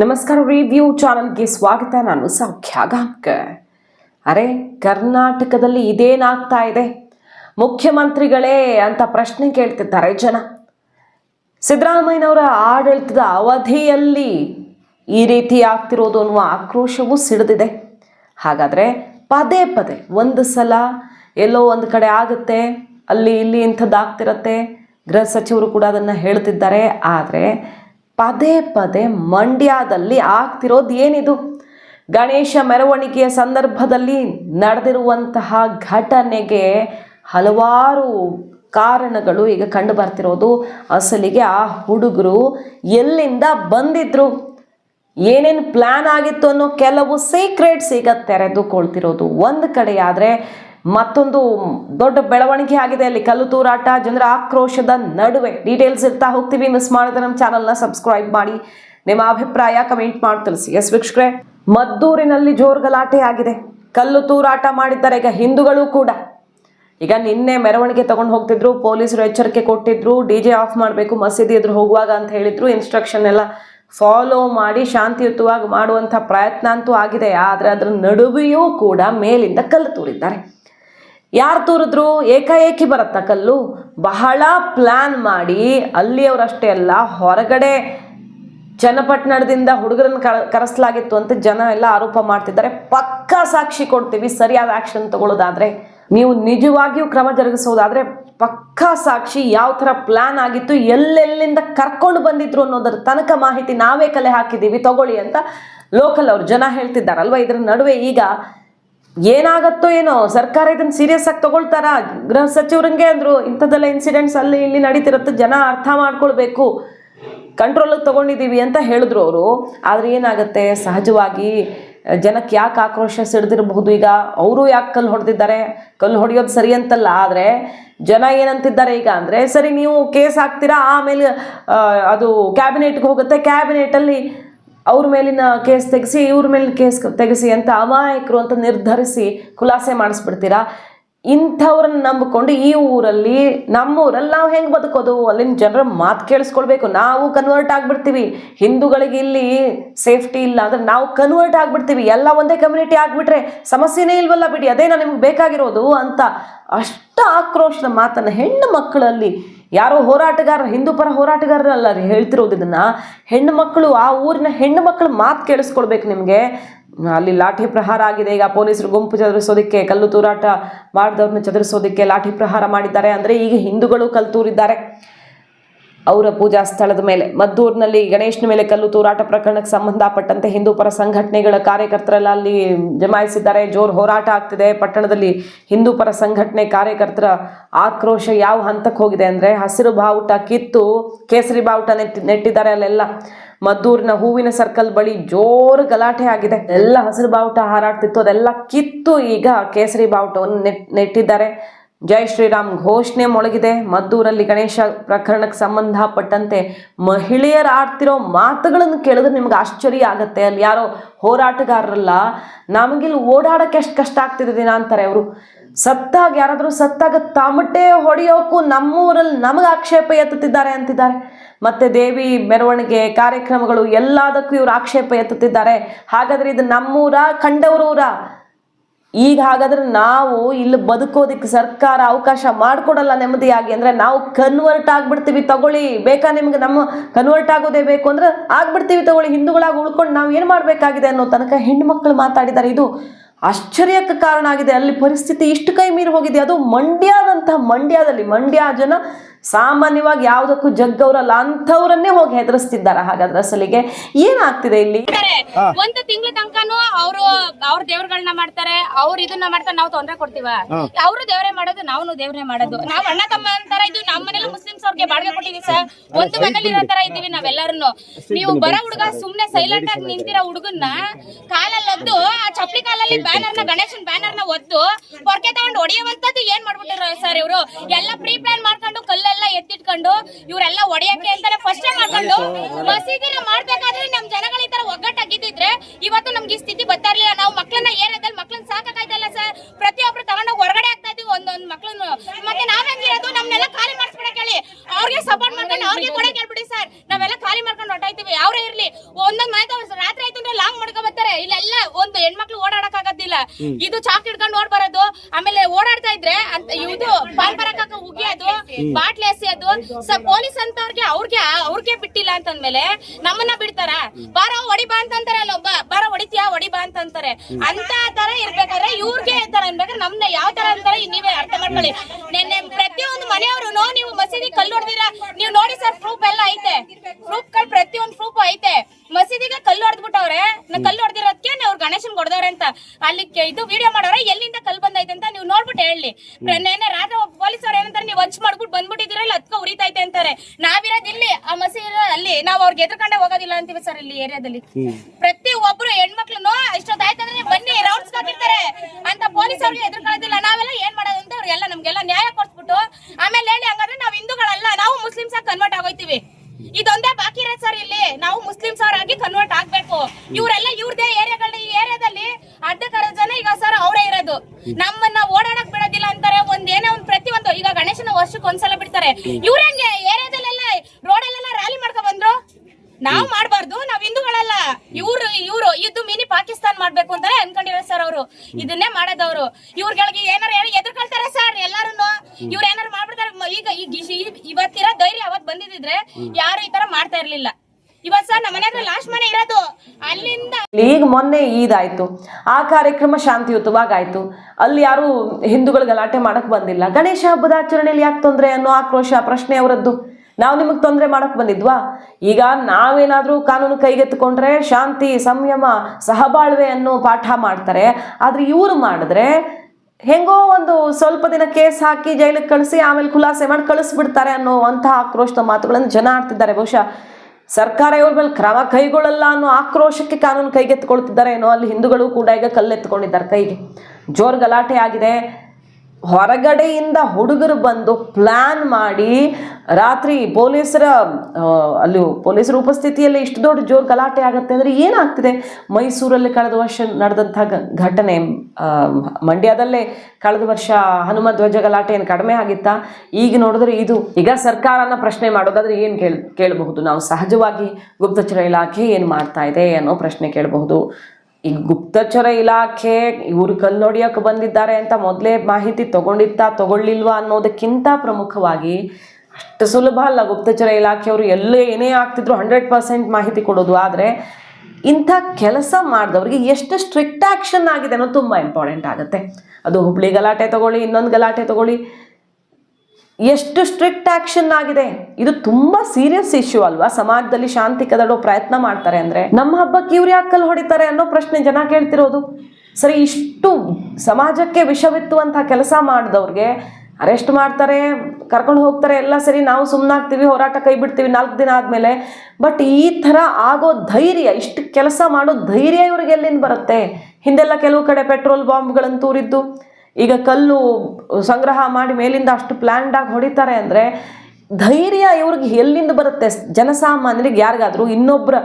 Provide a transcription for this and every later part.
ನಮಸ್ಕಾರ ರಿವ್ಯೂ ಚಾನಲ್ಗೆ ಸ್ವಾಗತ. ನಾನು ಸೌಖ್ಯ ಗಾಂವ್ಕರ್ ಅರೆ, ಕರ್ನಾಟಕದಲ್ಲಿ ಇದೇನಾಗ್ತಾ ಇದೆ? ಮುಖ್ಯಮಂತ್ರಿಗಳೇ ಅಂತ ಪ್ರಶ್ನೆ ಕೇಳ್ತಿದ್ದಾರೆ ಜನ. ಸಿದ್ದರಾಮಯ್ಯನವರ ಆಡಳಿತದ ಅವಧಿಯಲ್ಲಿ ಈ ರೀತಿ ಆಗ್ತಿರೋದು ಅನ್ನುವ ಆಕ್ರೋಶವೂ ಸಿಡಿದಿದೆ. ಹಾಗಾದರೆ ಪದೇ ಪದೇ ಒಂದು ಸಲ ಎಲ್ಲೋ ಒಂದು ಕಡೆ ಆಗುತ್ತೆ, ಅಲ್ಲಿ ಇಲ್ಲಿ ಇಂಥದ್ದು ಆಗ್ತಿರತ್ತೆ ಗೃಹ ಸಚಿವರು ಕೂಡ ಅದನ್ನು ಹೇಳ್ತಿದ್ದಾರೆ. ಆದರೆ ಪದೇ ಪದೇ ಮಂಡ್ಯದಲ್ಲಿ ಆಗ್ತಿರೋದು ಏನಿದು? ಗಣೇಶ ಮೆರವಣಿಗೆಯ ಸಂದರ್ಭದಲ್ಲಿ ನಡೆದಿರುವಂತಹ ಘಟನೆಗೆ ಹಲವಾರು ಕಾರಣಗಳು ಈಗ ಕಂಡು ಬರ್ತಿರೋದು. ಅಸಲಿಗೆ ಆ ಹುಡುಗರು ಎಲ್ಲಿಂದ ಬಂದಿದ್ರು? ಏನೇನು ಪ್ಲ್ಯಾನ್ ಆಗಿತ್ತು ಅನ್ನೋ ಕೆಲವು ಸೀಕ್ರೆಟ್ಸ್ ಈಗ ತೆರೆದುಕೊಳ್ತಿರೋದು. ಒಂದು ಕಡೆಯಾದರೆ ಮತ್ತೊಂದು ದೊಡ್ಡ ಬೆಳವಣಿಗೆ ಆಗಿದೆ ಅಲ್ಲಿ ಕಲ್ಲು ತೂರಾಟ, ಜನರ ಆಕ್ರೋಶದ ನಡುವೆ. ಡೀಟೇಲ್ಸ್ ಇರ್ತಾ ಹೋಗ್ತೀವಿ. ಮಿಸ್ ಮಾಡಿದ್ರೆ ನಮ್ಮ ಚಾನಲ್ನ ಸಬ್ಸ್ಕ್ರೈಬ್ ಮಾಡಿ. ನಿಮ್ಮ ಅಭಿಪ್ರಾಯ ಕಮೆಂಟ್ ಮಾಡಿ ತಿಳಿಸಿ. ಎಸ್ ವೀಕ್ಷಕರೇ, ಮದ್ದೂರಿನಲ್ಲಿ ಜೋರ್ ಗಲಾಟೆ ಆಗಿದೆ. ಕಲ್ಲು ತೂರಾಟ ಮಾಡಿದ್ದಾರೆ ಈಗ ಹಿಂದೂಗಳು ಕೂಡ. ಈಗ ನಿನ್ನೆ ಮೆರವಣಿಗೆ ತಗೊಂಡು ಹೋಗ್ತಿದ್ರು, ಪೊಲೀಸರು ಎಚ್ಚರಿಕೆ ಕೊಟ್ಟಿದ್ರು ಡಿ ಜೆ ಆಫ್ ಮಾಡಬೇಕು, ಮಸೀದಿ ಎದುರು ಹೋಗುವಾಗ ಅಂತ ಹೇಳಿದ್ರು. ಇನ್ಸ್ಟ್ರಕ್ಷನ್ ಎಲ್ಲ ಫಾಲೋ ಮಾಡಿ ಶಾಂತಿಯುತವಾಗಿ ಮಾಡುವಂಥ ಪ್ರಯತ್ನ ಅಂತೂ ಆಗಿದೆ. ಆದರೆ ಅದರ ನಡುವೆಯೂ ಕೂಡ ಮೇಲಿಂದ ಕಲ್ಲು ತೂರಿದ್ದಾರೆ. ಯಾರು ತೋರಿದ್ರು? ಏಕಾಏಕಿ ಬರುತ್ತಾ ಕಲ್ಲು? ಬಹಳ ಪ್ಲ್ಯಾನ್ ಮಾಡಿ ಅಲ್ಲಿಯವರಷ್ಟೇ ಅಲ್ಲ, ಹೊರಗಡೆ ಚನ್ನಪಟ್ಟಣದಿಂದ ಹುಡುಗರನ್ನ ಕರೆಸಲಾಗಿತ್ತು ಅಂತ ಜನ ಎಲ್ಲ ಆರೋಪ ಮಾಡ್ತಿದ್ದಾರೆ. ಪಕ್ಕಾ ಸಾಕ್ಷಿ ಕೊಡ್ತೀವಿ, ಸರಿಯಾದ ಆಕ್ಷನ್ ತಗೊಳ್ಳೋದಾದ್ರೆ ನೀವು ನಿಜವಾಗಿಯೂ ಕ್ರಮ ಜರುಗಿಸೋದಾದ್ರೆ ಪಕ್ಕಾ ಸಾಕ್ಷಿ ಯಾವ ಥರ ಪ್ಲಾನ್ ಆಗಿತ್ತು, ಎಲ್ಲೆಲ್ಲಿಂದ ಕರ್ಕೊಂಡು ಬಂದಿದ್ರು ಅನ್ನೋದರ ತನಕ ಮಾಹಿತಿ ನಾವೇ ಕಲೆ ಹಾಕಿದ್ದೀವಿ, ತಗೊಳ್ಳಿ ಅಂತ ಲೋಕಲ್ ಅವರು ಜನ ಹೇಳ್ತಿದ್ದಾರಲ್ವ? ಇದರ ನಡುವೆ ಈಗ ಏನಾಗತ್ತೋ ಏನೋ, ಸರ್ಕಾರ ಇದನ್ನ ಸೀರಿಯಸ್ ಆಗಿ ತಗೊಳ್ತಾರ? ಗೃಹ ಸಚಿವರಂಗೆ ಅಂದ್ರು, ಇಂಥದ್ದೆಲ್ಲ ಇನ್ಸಿಡೆಂಟ್ಸ್ ಅಲ್ಲಿ ಇಲ್ಲಿ ನಡೀತಿರತ್ತೆ, ಜನ ಅರ್ಥ ಮಾಡ್ಕೊಳ್ಬೇಕು ಕಂಟ್ರೋಲಿಗೆ ತಗೊಂಡಿದ್ದೀವಿ ಅಂತ ಹೇಳಿದ್ರು ಅವರು. ಆದರೆ ಏನಾಗುತ್ತೆ, ಸಹಜವಾಗಿ ಜನಕ್ಕೆ ಯಾಕೆ ಆಕ್ರೋಶ ಸಿಡ್ದಿರಬಹುದು ಈಗ? ಅವರು ಯಾಕೆ ಕಲ್ಲು ಹೊಡೆದಿದ್ದಾರೆ? ಕಲ್ಲು ಹೊಡೆಯೋದು ಸರಿ ಅಂತಲ್ಲ, ಆದರೆ ಜನ ಏನಂತಿದ್ದಾರೆ ಈಗ ಅಂದರೆ, ಸರಿ ನೀವು ಕೇಸ್ ಹಾಕ್ತೀರಾ, ಆಮೇಲೆ ಅದು ಕ್ಯಾಬಿನೆಟ್ಗೆ ಹೋಗುತ್ತೆ ಕ್ಯಾಬಿನೆಟಲ್ಲಿ ಅವ್ರ ಮೇಲಿನ ಕೇಸ್ ತೆಗೆಸಿ ಇವ್ರ ಮೇಲಿನ ಕೇಸ್ ತೆಗೆಸಿ ಅಂತ ಅಮಾಯಕರು ಅಂತ ನಿರ್ಧರಿಸಿ ಖುಲಾಸೆ ಮಾಡಿಸ್ಬಿಡ್ತೀರಾ? ಇಂಥವ್ರನ್ನ ನಂಬಿಕೊಂಡು ಈ ಊರಲ್ಲಿ ನಮ್ಮ ಊರಲ್ಲಿ ನಾವು ಹೆಂಗೆ ಬದುಕೋದು? ಅಲ್ಲಿನ ಜನರ ಮಾತು ಕೇಳಿಸ್ಕೊಳ್ಬೇಕು. ನಾವು ಕನ್ವರ್ಟ್ ಆಗಿಬಿಡ್ತೀವಿ. ಹಿಂದೂಗಳಿಗೆ ಇಲ್ಲಿ ಸೇಫ್ಟಿ ಇಲ್ಲ ಅಂದರೆ ನಾವು ಕನ್ವರ್ಟ್ ಆಗಿಬಿಡ್ತೀವಿ. ಎಲ್ಲ ಒಂದೇ ಕಮ್ಯುನಿಟಿ ಆಗಿಬಿಟ್ರೆ ಸಮಸ್ಯೆನೇ ಇಲ್ವಲ್ಲ ಬಿಡಿ. ಅದೇನಾ ನಿಮ್ಗೆ ಬೇಕಾಗಿರೋದು ಅಂತ ಅಷ್ಟು ಆಕ್ರೋಶದ ಮಾತನ್ನು ಹೆಣ್ಣು ಮಕ್ಕಳಲ್ಲಿ ಯಾರೋ ಹೋರಾಟಗಾರ ಹಿಂದೂ ಪರ ಹೋರಾಟಗಾರರಲ್ಲ ಹೇಳ್ತಿರೋದು ಇದನ್ನು. ಹೆಣ್ಣು ಮಕ್ಕಳು, ಆ ಊರಿನ ಹೆಣ್ಣು ಮಕ್ಕಳು ಮಾತು ಕೇಳಿಸ್ಕೊಳ್ಬೇಕು ನಿಮಗೆ. ಅಲ್ಲಿ ಲಾಠಿ ಪ್ರಹಾರ ಆಗಿದೆ. ಈಗ ಪೊಲೀಸರು ಗುಂಪು ಚದುರಿಸೋದಕ್ಕೆ, ಕಲ್ಲು ತೂರಾಟ ಮಾಡಿದವ್ರನ್ನ ಚದುರಿಸೋದಕ್ಕೆ ಲಾಠಿ ಪ್ರಹಾರ ಮಾಡಿದ್ದಾರೆ. ಅಂದರೆ ಈಗ ಹಿಂದೂಗಳು ಕಲ್ಲು ತೂರಿದ್ದಾರೆ. ಅವರ ಪೂಜಾ ಸ್ಥಳದ ಮೇಲೆ. ಮದ್ದೂರಿನಲ್ಲಿ ಗಣೇಶನ ಮೇಲೆ ಕಲ್ಲು ತೂರಾಟ ಪ್ರಕರಣಕ್ಕೆ ಸಂಬಂಧಪಟ್ಟಂತೆ ಹಿಂದೂ ಪರ ಸಂಘಟನೆಗಳ ಕಾರ್ಯಕರ್ತರೆಲ್ಲ ಅಲ್ಲಿ ಜಮಾಯಿಸಿದ್ದಾರೆ. ಜೋರು ಹೋರಾಟ ಆಗ್ತಿದೆ. ಪಟ್ಟಣದಲ್ಲಿ ಹಿಂದೂ ಪರ ಸಂಘಟನೆ ಕಾರ್ಯಕರ್ತರ ಆಕ್ರೋಶ ಯಾವ ಹಂತಕ್ಕೆ ಹೋಗಿದೆ ಅಂದರೆ ಹಸಿರು ಬಾವುಟ ಕಿತ್ತು, ಕೇಸರಿ ಬಾವುಟ ನೆಟ್ಟಿ, ನೆಟ್ಟಿದ್ದಾರೆ ಅಲ್ಲೆಲ್ಲ. ಮದ್ದೂರಿನ ಹೂವಿನ ಸರ್ಕಲ್ ಬಳಿ ಜೋರು ಗಲಾಟೆ ಆಗಿದೆ. ಎಲ್ಲ ಹಸಿರು ಬಾವುಟ ಹಾರಾಡ್ತಿತ್ತು. ಅದೆಲ್ಲ ಕಿತ್ತು ಈಗ ಕೇಸರಿ ಬಾವುಟವನ್ನು ನೆಟ್, ನೆಟ್ಟಿದ್ದಾರೆ. ಜೈ ಶ್ರೀರಾಮ್ ಘೋಷಣೆ ಮೊಳಗಿದೆ. ಮದ್ದೂರಲ್ಲಿ ಗಣೇಶ ಪ್ರಕರಣಕ್ಕೆ ಸಂಬಂಧಪಟ್ಟಂತೆ ಮಹಿಳೆಯರು ಆಡ್ತಿರೋ ಮಾತುಗಳನ್ನು ಕೇಳಿದ್ರೆ ನಿಮ್ಗೆ ಆಶ್ಚರ್ಯ ಆಗುತ್ತೆ. ಅಲ್ಲಿ ಯಾರೋ ಹೋರಾಟಗಾರರಲ್ಲ, ನಮಗಿಲ್ಲಿ ಓಡಾಡಕ್ಕೆ ಎಷ್ಟು ಕಷ್ಟ ಆಗ್ತಿದೆ ದಿನ ಅಂತಾರೆ ಅವರು. ಸತ್ತಾಗ ಯಾರಾದರೂ ಸತ್ತಾಗ ತಮಟೆ ಹೊಡೆಯೋಕ್ಕೂ ನಮ್ಮೂರಲ್ಲಿ ನಮಗೆ ಆಕ್ಷೇಪ ಎತ್ತುತ್ತಿದ್ದಾರೆ ಅಂತಿದ್ದಾರೆ. ಮತ್ತೆ ದೇವಿ ಮೆರವಣಿಗೆ ಕಾರ್ಯಕ್ರಮಗಳು ಎಲ್ಲದಕ್ಕೂ ಇವರು ಆಕ್ಷೇಪ ಎತ್ತುತ್ತಿದ್ದಾರೆ. ಹಾಗಾದ್ರೆ ಇದು ನಮ್ಮೂರ, ಕಂಡವರೂರ? ಈಗ ಹಾಗಾದ್ರೆ ನಾವು ಇಲ್ಲಿ ಬದುಕೋದಿಕ್ಕೆ ಸರ್ಕಾರ ಅವಕಾಶ ಮಾಡಿಕೊಡಲ್ಲ ನೆಮ್ಮದಿಯಾಗಿ ಅಂದರೆ ನಾವು ಕನ್ವರ್ಟ್ ಆಗಿಬಿಡ್ತೀವಿ ತಗೊಳ್ಳಿ. ಬೇಕಾ ನಿಮ್ಗೆ ನಮ್ಮ ಕನ್ವರ್ಟ್ ಆಗೋದೇ ಬೇಕು ಅಂದ್ರೆ ಆಗ್ಬಿಡ್ತೀವಿ ತಗೊಳ್ಳಿ. ಹಿಂದೂಗಳಾಗಿ ಉಳ್ಕೊಂಡು ನಾವು ಏನು ಮಾಡಬೇಕಾಗಿದೆ ಅನ್ನೋ ತನಕ ಹೆಣ್ಮಕ್ಳು ಮಾತಾಡಿದ್ದಾರೆ. ಇದು ಆಶ್ಚರ್ಯಕ್ಕೆ ಕಾರಣ ಆಗಿದೆ ಅಲ್ಲಿ ಪರಿಸ್ಥಿತಿ ಇಷ್ಟು ಕೈ ಮೀರಿ ಹೋಗಿದೆ. ಅದು ಮಂಡ್ಯದಂತಹ ಮಂಡ್ಯದಲ್ಲಿ ಮಂಡ್ಯ ಜನ ಸಾಮಾನ್ಯವಾಗಿ ಯಾವುದಕ್ಕೂ ಜಗ್ಗವ್ರಲ್ಲ ಅಂಥವ್ರನ್ನೇ ಹೋಗಿ ಹೆದರಿಸ್ತಿದ್ದಾರೆ. ಹಾಗಾದ್ರೆ ಅಸಲಿಗೆ ಏನಾಗ್ತಿದೆ ಇಲ್ಲಿ. ಒಂದು ತಿಂಗಳ ತನಕನು ಅವರು ಅವ್ರ ದೇವ್ರಗಳನ್ನ ಮಾಡ್ತಾರೆ ಅವ್ರ ಇದನ್ನ ಮಾಡ್ತಾರೆ ನಾವು ತೊಂದರೆ ಕೊಡ್ತೀವ? ಅವರು ದೇವರೇ ಮಾಡೋದು ನಾವು ದೇವ್ರೇ ಮಾಡೋದು. ನಾವು ಅಣ್ಣ ತಮ್ಮ ಅಂತಾರ ಇದು ನಮ್ಮ ಮನೇಲಿ ಮುಸ್ಲಿಮ್ಸ್ ಅವ್ರಿಗೆ ಬಾಡಿಗೆ ಕೊಟ್ಟಿದೀವಿ ಸರ್. ಒಂದು ಮನೇಲಿ ಇರೋ ತರ ಇದ್ದೀವಿ ನಾವೆಲ್ಲರೂ ನೀವು ಬರೋ ಹುಡುಗ ಸುಮ್ನೆ ಸೈಲೆಂಟ್ ಆಗಿ ನಿಂತಿರೋ ಹುಡುಗನ್ನ ಕಾಲಲ್ಲಿ ಕಾಲಲ್ಲಿ ಬ್ಯಾನರ್ನ ಗಣೇಶನ್ ಬ್ಯಾನರ್ನ ಒದ್ದು ಪೊರ್ಕೆ ತಗೊಂಡು ಹೊಡೆಯುವಂತದ್ದು ಏನ್ ಮಾಡ್ಬಿಟ್ಟಿರೋ ಸರ್ ಇವರು? ಎಲ್ಲ ಪ್ರೀ ಪ್ಲಾನ್ ಮಾಡ್ಕೊಂಡು ಕಲ್ಲೆಲ್ಲ ಎತ್ತಿಟ್ಕೊಂಡು ಇವರೆಲ್ಲ ಒಡೆಯಕ್ಕೆ ಅಂತಾನೆ ಫಸ್ಟ್ ಮಾಡ್ಕೊಂಡು ಮಸೀದಿನ ಮಾಡ್ಬೇಕಾದ್ರೆ ನಮ್ ಜನಗಳ ಈ ತರ ಒಗ್ಗಟ್ಟಾಗಿದ್ದಿದ್ರೆ ಇವತ್ತು ನಮ್ಗೆ ಈ ಸ್ಥಿತಿ ಬರ್ತಾ ಇರ್ಲಿಲ್ಲ. ನಾವು ಮಕ್ಕಳನ್ನ ಏರಿಯಾದಲ್ಲಿ ಮಕ್ಕಳನ್ನ ಸಾಕಾಯ್ತಲ್ಲ ಸರ್ ಪ್ರತಿಯೊಬ್ರು ತಗೊಂಡೋಗಿ ಹೊರಗಡೆ ಆಗ್ತಾ ಇದೀವಿ ಒಂದೊಂದು ಮಕ್ಕಳನ್ನು ಮತ್ತೆ ನಾವ್ ಹೆಂಗಿರೋದು ನಮ್ನೆಲ್ಲ ಖಾಲಿ ಮಾಡಿಸ್ಬಿಡಕ್ ಹೇಳಿ ಅವ್ರಿಗೆ ಸಪೋರ್ಟ್ ಮಾಡ್ಕೊಂಡು ಅವ್ರಿಗೆ ಕೊಡಕ್ ಹೇಳ್ಬಿಡಿ ಸರ್ ನಾವೆಲ್ಲ ಖಾಲಿ ಮಾಡ್ಕೊಂಡು ಹೊಟ್ಟಾಯ್ತೀವಿ ಯಾವ್ರೇ ಇರ್ಲಿ ಒಂದೊಂದ್ ಮನೆ ಇದು ಚಾಕ್ ಹಿಡ್ಕೊಂಡು ಓಡ್ ಬರೋದು ಆಮೇಲೆ ಓಡಾಡ್ತಾ ಇದ್ರೆ ಅಂತ ಇದು ಪಾಲ್ ಬರಕ ಉಗಿಯೋದು ಬಾಟ್ಲಿ ಎಸೆಯೋದು ಪೊಲೀಸ್ ಅಂತವ್ರಿಗೆ ಅವ್ರಿಗೆ ಅವ್ರಿಗೆ ಬಿಟ್ಟಿಲ್ಲ ಅಂತಂದ್ಮೇಲೆ ನಮ್ಮನ್ನ ಬಿಡ್ತಾರ. ಬಾರ ಹೊಡಿಬಾ ಅಂತಂತಾರೆ ಅಲ್ಲೊಬ್ಬ ಬಾರ ಹೊಡಿತೀಯಾ ಹೊಡಿಬಾ ಅಂತಂತಾರೆ. ಅಂತ ತರ ಇರ್ಬೇಕಾದ್ರೆ ಇವ್ರಿಗೆ ತರ ಅನ್ಬೇಕಾದ್ರೆ ನಮ್ನ ಯಾವ ತರ ಅಂತಾರೆ ನೀವೇ ಅರ್ಥ ಮಾಡ್ಕೊಳ್ಳಿ. ನಿನ್ನೆ ಪ್ರತಿಯೊಂದು ಮನೆಯವರು ನೀವು ಮಸೀದಿ ಕಲ್ಲು ಹೊಡೆದಿರ ನೀವು ನೋಡಿ ಸರ್ ಪ್ರೂಫ್ ಎಲ್ಲ ಐತೆ. ಪ್ರೂಫ್ಗಳು ಪ್ರತಿಯೊಂದು ಪ್ರೂಫ್ ಐತೆ. ಮಸೀದಿಗೆ ಕಲ್ಲು ಹೊಡೆದ್ಬಿಟ್ಟವ್ರೆ ಕಲ್ಲು ಹೊಡೆದಿರೋದಕ್ಕೆ ಅವ್ರು ಗಣೇಶನ್ ಹೊಡೆದವ್ರೆ ಅಂತ. ಅಲ್ಲಿ ಇದು ವಿಡಿಯೋ ಮಾಡೋರೆ ಎಲ್ಲಿಂದ ಕಲ್ ಬಂದೈತೆ ಅಂತ ನೀವು ನೋಡ್ಬಿಟ್ಟು ಹೇಳಿ. ನೆನ್ನೆ ರಾತ್ರಿ ಪೊಲೀಸ್ ಅವ್ರು ಏನಂತಾರೆ ನೀವು ಹಚ್ ಮಾಡ್ಬಿಟ್ಟು ಬಂದ್ಬಿಟ್ಟಿದ್ದೀರಲ್ಲ ಅದಕ್ಕ ಉರಿತೈತೆ ಅಂತಾರೆ ನಾವಿರೋದು ಇಲ್ಲಿ ಆ ಅಲ್ಲಿ ನಾವು ಅವ್ರಿಗೆ ಎದುರ್ಕೊಂಡೆ ಹೋಗೋದಿಲ್ಲ ಅಂತೀವಿ ಸರ್ ಇಲ್ಲಿ ಏರಿಯಾದಲ್ಲಿ. ಪ್ರತಿ ಒಬ್ರು ಹೆಣ್ಮಕ್ಳು ಇಷ್ಟೊತ್ತಾಯ್ತಂದ್ರೆ ಬನ್ನಿ ರೌಂಡ್ಸ್ ಹಾಕಿರ್ತಾರೆ ಅಂತ ಪೊಲೀಸ್ ಅವ್ರಿಗೆ ಎದುರ್ಕೊಳ್ಳೋದಿಲ್ಲ. ನಾವೆಲ್ಲ ಏನ್ ಮಾಡೋದು ಅಂತ ಅವ್ರಿಗೆಲ್ಲ ನಮ್ಗೆಲ್ಲ ನ್ಯಾಯ ಕೊಡ್ಸ್ಬಿಟ್ಟು ಆಮೇಲೆ ಹೇಳಿ ಹಂಗಾದ್ರೆ ನಾವ್ ಹಿಂದೂಗಳಲ್ಲ ನಾವು ಮುಸ್ಲಿಮ್ಸ್ ಆಗಿ ಕನ್ವರ್ಟ್ ಆಗೋಯ್ತಿವಿ. ಇದೊಂದೇ ಬಾಕಿ ಇರೋದು ಸರ್ ಇಲ್ಲಿ. ನಾವು ಮುಸ್ಲಿಮ್ಸ್ ಅವರಾಗಿ ಕನ್ವರ್ಟ್ ಆಗ್ಬೇಕು. ಇವರೆಲ್ಲ ಇವ್ರದೇ ಏರಿಯಾಗಳ ಈ ಏರಿಯಾದಲ್ಲಿ ಅರ್ಧಕರ ಜನ ಈಗ ಸರ್ ಅವರೇ ಇರೋದು. ನಮ್ಮನ್ನ ಓಡಾಡಕ್ ಬಿಡೋದಿಲ್ಲ ಅಂತಾರೆ. ಒಂದ್ ಏನೋ ಒಂದ್ ಪ್ರತಿ ಒಂದು ಈಗ ಗಣೇಶನ ವರ್ಷಕ್ಕೆ ಒಂದ್ಸಲ ಬಿಡ್ತಾರೆ. ಇವ್ರಂಗೆ ಏರಿಯಾದಲ್ಲೆಲ್ಲ ನಾವ್ ಮಾಡಬಾರ್ದು ನಾವ್ ಹಿಂದೂಗಳಲ್ಲ. ಇವ್ರು ಇವ್ರು ಇದು ಮಿನಿ ಪಾಕಿಸ್ತಾನ್ ಮಾಡ್ಬೇಕು ಅಂತಾನೆ ಅನ್ಕೊಂಡಿರೋ ಸರ್ ಅವರು. ಇದನ್ನೇ ಮಾಡೋದವ್ರು. ಇವ್ರಗಳಿಗೆ ಏನಾರ ಹೇಳಿ ಎದುರ್ಕೊಳ್ತಾರೆ ಸರ್ ಎಲ್ಲಾರು ಇವ್ರ ಏನಾರು ಮಾಡ್ಬಿಡ್ತಾರೆ. ಈಗ ಈಗ ಇವತ್ತಿರೋ ಧೈರ್ಯ ಅವತ್ ಬಂದಿದ್ರೆ ಯಾರು ಈ ತರ ಮಾಡ್ತಾ ಇರ್ಲಿಲ್ಲ. ಇವತ್ ಸರ್ ನಮ್ಮ ಮನೆ ಹತ್ರ ಲಾಸ್ಟ್ ಮನೆ ಇರೋದು. ಅಲ್ಲಿಂದ ಈಗ ಮೊನ್ನೆ ಈದಾಯ್ತು. ಆ ಕಾರ್ಯಕ್ರಮ ಶಾಂತಿಯುತವಾಗಾಯ್ತು. ಅಲ್ಲಿ ಯಾರು ಹಿಂದೂಗಳು ಗಲಾಟೆ ಮಾಡಕ್ ಬಂದಿಲ್ಲ. ಗಣೇಶ ಹಬ್ಬದ ಆಚರಣೆಯಲ್ಲಿ ಯಾಕೆ ತೊಂದರೆ ಅನ್ನೋ ಆಕ್ರೋಶ ಪ್ರಶ್ನೆ ಅವರದ್ದು. ನಾವು ನಿಮಗೆ ತೊಂದರೆ ಮಾಡಕ್ ಬಂದಿದ್ವಾ? ಈಗ ನಾವೇನಾದ್ರೂ ಕಾನೂನು ಕೈಗೆತ್ತಿಕೊಂಡ್ರೆ ಶಾಂತಿ, ಸಂಯಮ, ಸಹಬಾಳ್ವೆ ಅನ್ನೋ ಪಾಠ ಮಾಡ್ತಾರೆ. ಆದ್ರೆ ಇವರು ಮಾಡಿದ್ರೆ ಹೆಂಗೋ ಒಂದು ಸ್ವಲ್ಪ ದಿನ ಕೇಸ್ ಹಾಕಿ ಜೈಲಿಗೆ ಕಳಿಸಿ ಆಮೇಲೆ ಖುಲಾಸೆ ಮಾಡಿ ಕಳಿಸ್ಬಿಡ್ತಾರೆ ಅನ್ನೋ ಅಂತಹ ಆಕ್ರೋಶದ ಮಾತುಗಳನ್ನು ಜನ ಆಡ್ತಿದ್ದಾರೆ. ಬಹುಶಃ ಸರ್ಕಾರ ಇವ್ರ ಮೇಲೆ ಕ್ರಮ ಕೈಗೊಳ್ಳಲ್ಲ ಅನ್ನೋ ಆಕ್ರೋಶಕ್ಕೆ ಕಾನೂನು ಕೈಗೆತ್ತಿಕೊಳ್ತಿದ್ದಾರೆ ಏನೋ ಅಲ್ಲಿ ಹಿಂದೂಗಳು ಕೂಡ ಈಗ ಕಲ್ಲೆತ್ಕೊಂಡಿದ್ದಾರೆ ಕೈಗೆ. ಜೋರ್ ಗಲಾಟೆ ಆಗಿದೆ. ಹೊರಗಡೆಯಿಂದ ಹುಡುಗರು ಬಂದು ಪ್ಲಾನ್ ಮಾಡಿ ರಾತ್ರಿ ಪೊಲೀಸರ ಅಲ್ಲಿ ಪೊಲೀಸರ ಉಪಸ್ಥಿತಿಯಲ್ಲಿ ಇಷ್ಟು ದೊಡ್ಡ ಜೋರ್ ಗಲಾಟೆ ಆಗುತ್ತೆ ಅಂದರೆ ಏನಾಗ್ತಿದೆ? ಮೈಸೂರಲ್ಲಿ ಕಳೆದ ವರ್ಷ ನಡೆದಂಥ ಘಟನೆ ಮಂಡ್ಯದಲ್ಲೇ ಕಳೆದ ವರ್ಷ ಹನುಮ ಧ್ವಜ ಗಲಾಟೆ ಏನು ಕಡಿಮೆ ಆಗಿತ್ತಾ? ಈಗ ನೋಡಿದ್ರೆ ಇದು ಈಗ ಸರ್ಕಾರನ ಪ್ರಶ್ನೆ ಮಾಡೋದಾದ್ರೆ ಏನು ಕೇಳ್, ಕೇಳಬಹುದು? ನಾವು ಸಹಜವಾಗಿ ಗುಪ್ತಚರ ಇಲಾಖೆ ಏನು ಮಾಡ್ತಾ ಇದೆ ಅನ್ನೋ ಪ್ರಶ್ನೆ ಕೇಳಬಹುದು. ಈಗ ಗುಪ್ತಚರ ಇಲಾಖೆ ಇವರು ಕಲ್ಲೊಡಿಯೋಕೆ ಬಂದಿದ್ದಾರೆ ಅಂತ ಮೊದಲೇ ಮಾಹಿತಿ ತಗೊಂಡಿತ್ತಾ ತಗೊಳ್ಳಿಲ್ವಾ ಅನ್ನೋದಕ್ಕಿಂತ ಪ್ರಮುಖವಾಗಿ ಅಷ್ಟು ಸುಲಭ ಅಲ್ಲ ಗುಪ್ತಚರ ಇಲಾಖೆಯವರು ಎಲ್ಲ ಏನೇ ಆಗ್ತಿದ್ರು ಹಂಡ್ರೆಡ್ ಪರ್ಸೆಂಟ್ ಮಾಹಿತಿ ಕೊಡೋದು. ಆದರೆ ಇಂಥ ಕೆಲಸ ಮಾಡಿದವ್ರಿಗೆ ಎಷ್ಟು ಸ್ಟ್ರಿಕ್ಟ್ ಆ್ಯಕ್ಷನ್ ಆಗಿದೆ ಅನ್ನೋದು ತುಂಬ ಇಂಪಾರ್ಟೆಂಟ್ ಆಗುತ್ತೆ. ಅದು ಹುಬ್ಳಿ ಗಲಾಟೆ ತಗೊಳ್ಳಿ, ಇನ್ನೊಂದು ಗಲಾಟೆ ತಗೊಳ್ಳಿ ಎಷ್ಟು ಸ್ಟ್ರಿಕ್ಟ್ ಆಕ್ಷನ್ ಆಗಿದೆ? ಇದು ತುಂಬಾ ಸೀರಿಯಸ್ ಇಶ್ಯೂ ಅಲ್ವಾ? ಸಮಾಜದಲ್ಲಿ ಶಾಂತಿ ಕದಡೋ ಪ್ರಯತ್ನ ಮಾಡ್ತಾರೆ ಅಂದ್ರೆ ನಮ್ಮ ಹಬ್ಬಕ್ಕೆ ಇವ್ರು ಯಾಕಲ್ ಹೊಡಿತಾರೆ ಅನ್ನೋ ಪ್ರಶ್ನೆ ಜನ ಕೇಳ್ತಿರೋದು. ಸರಿ, ಇಷ್ಟು ಸಮಾಜಕ್ಕೆ ವಿಷವಿತ್ತುವಂತಹ ಕೆಲಸ ಮಾಡಿದವ್ರಿಗೆ ಅರೆಸ್ಟ್ ಮಾಡ್ತಾರೆ, ಕರ್ಕೊಂಡು ಹೋಗ್ತಾರೆ, ಎಲ್ಲ ಸರಿ, ನಾವು ಸುಮ್ಮನಾಗ್ತೀವಿ ಹೋರಾಟ ಕೈ ಬಿಡ್ತೀವಿ ನಾಲ್ಕು ದಿನ ಆದಮೇಲೆ. ಬಟ್ ಈ ಥರ ಆಗೋ ಧೈರ್ಯ, ಇಷ್ಟು ಕೆಲಸ ಮಾಡೋ ಧೈರ್ಯ ಇವ್ರಿಗೆ ಎಲ್ಲಿಂದ ಬರುತ್ತೆ? ಹಿಂದೆಲ್ಲ ಕೆಲವು ಕಡೆ ಪೆಟ್ರೋಲ್ ಬಾಂಬ್ಗಳನ್ನು ತೂರಿದ್ದು. ಈಗ ಕಲ್ಲು ಸಂಗ್ರಹ ಮಾಡಿ ಮೇಲಿಂದ ಅಷ್ಟು ಪ್ಲ್ಯಾಂಡ್ ಆಗಿ ಹೊಡಿತಾರೆ ಅಂದರೆ ಧೈರ್ಯ ಇವ್ರಿಗೆ ಎಲ್ಲಿಂದ ಬರುತ್ತೆ? ಜನಸಾಮಾನ್ಯರಿಗೆ ಯಾರಿಗಾದರೂ ಇನ್ನೊಬ್ಬರ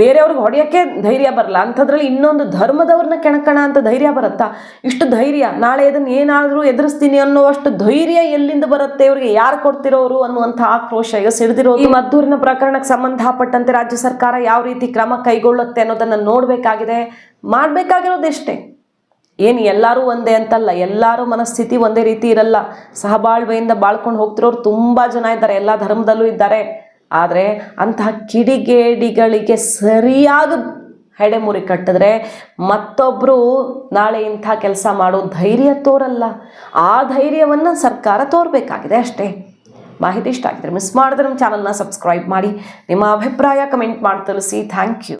ಬೇರೆಯವ್ರಿಗೆ ಹೊಡೆಯೋಕ್ಕೆ ಧೈರ್ಯ ಬರಲ್ಲ. ಅಂಥದ್ರಲ್ಲಿ ಇನ್ನೊಂದು ಧರ್ಮದವ್ರನ್ನ ಕೆಣಕಣ ಅಂತ ಧೈರ್ಯ ಬರುತ್ತಾ? ಇಷ್ಟು ಧೈರ್ಯ ನಾಳೆ ಇದನ್ನು ಏನಾದರೂ ಎದುರಿಸ್ತೀನಿ ಅನ್ನೋವಷ್ಟು ಧೈರ್ಯ ಎಲ್ಲಿಂದ ಬರುತ್ತೆ ಇವ್ರಿಗೆ? ಯಾರು ಕೊಡ್ತಿರೋರು ಅನ್ನುವಂಥ ಆಕ್ರೋಶ ಈಗ ಸಿಡಿದಿರೋ ಈ ಮದ್ದೂರಿನ ಪ್ರಕರಣಕ್ಕೆ ಸಂಬಂಧಪಟ್ಟಂತೆ ರಾಜ್ಯ ಸರ್ಕಾರ ಯಾವ ರೀತಿ ಕ್ರಮ ಕೈಗೊಳ್ಳುತ್ತೆ ಅನ್ನೋದನ್ನು ನೋಡಬೇಕಾಗಿದೆ. ಮಾಡಬೇಕಾಗಿರೋದೆಷ್ಟೇ ಏನು ಎಲ್ಲರೂ ಒಂದೇ ಅಂತಲ್ಲ, ಎಲ್ಲರೂ ಮನಸ್ಥಿತಿ ಒಂದೇ ರೀತಿ ಇರಲ್ಲ. ಸಹಬಾಳ್ವೆಯಿಂದ ಬಾಳ್ಕೊಂಡು ಹೋಗ್ತಿರೋರು ತುಂಬ ಜನ ಇದ್ದಾರೆ, ಎಲ್ಲ ಧರ್ಮದಲ್ಲೂ ಇದ್ದಾರೆ. ಆದರೆ ಅಂತಹ ಕಿಡಿಗೇಡಿಗಳಿಗೆ ಸರಿಯಾಗಿ ಹೆಡೆಮುರಿ ಕಟ್ಟಿದ್ರೆ ಮತ್ತೊಬ್ಬರು ನಾಳೆ ಇಂಥ ಕೆಲಸ ಮಾಡೋ ಧೈರ್ಯ ತೋರಲ್ಲ. ಆ ಧೈರ್ಯವನ್ನು ಸರ್ಕಾರ ತೋರಬೇಕಾಗಿದೆ ಅಷ್ಟೇ. ಮಾಹಿತಿ ಇಷ್ಟ ಆಗಿದ್ರೆ ಮಿಸ್ ಮಾಡಿದ್ರೆ ನಮ್ಮ ಚಾನಲ್ನ ಸಬ್ಸ್ಕ್ರೈಬ್ ಮಾಡಿ. ನಿಮ್ಮ ಅಭಿಪ್ರಾಯ ಕಮೆಂಟ್ ಮಾಡಿ ತಿಳಿಸಿ. Thank you